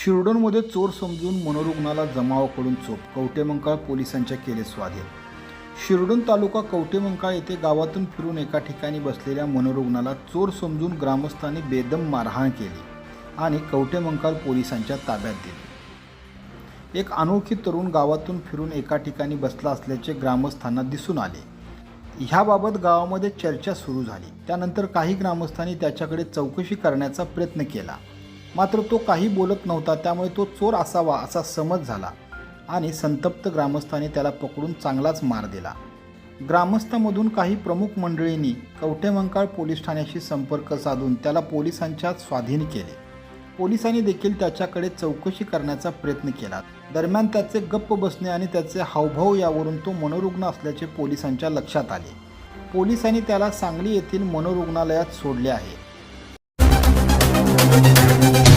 शिरडोनमध्ये चोर समजून मनोरुग्णाला जमावाकडून चोप. कवटेमंकाळ पोलिसांच्या केले स्वाधीन. शिरडोन तालुका कवटेमंकाळ येथे गावातून फिरून एका ठिकाणी बसलेल्या मनोरुग्णाला चोर समजून ग्रामस्थांनी बेदम मारहाण केली आणि कवटेमंकाळ पोलिसांच्या ताब्यात दिली. एक अनोखी तरुण गावातून फिरून एका ठिकाणी बसला असल्याचे ग्रामस्थांना दिसून आले. ह्याबाबत गावामध्ये चर्चा सुरू झाली. त्यानंतर काही ग्रामस्थांनी त्याच्याकडे चौकशी करण्याचा प्रयत्न केला. मात्र तो काही बोलत नव्हता त्यामुळे तो चोर असावा असा समज झाला आणि संतप्त ग्रामस्थांनी त्याला पकडून चांगलाच मार दिला. ग्रामस्थामधून काही प्रमुख मंडळींनी कवठेमंकाळ पोलीस ठाण्याशी संपर्क साधून त्याला पोलिसांच्या स्वाधीन केले. पोलिसांनी देखील त्याच्याकडे चौकशी करण्याचा प्रयत्न केला. दरम्यान त्याचे गप्प बसणे आणि त्याचे हावभाव यावरून तो मनोरुग्ण असल्याचे पोलिसांच्या लक्षात आले. पोलिसांनी त्याला सांगली येथील मनोरुग्णालयात सोडले आहे. Thank you.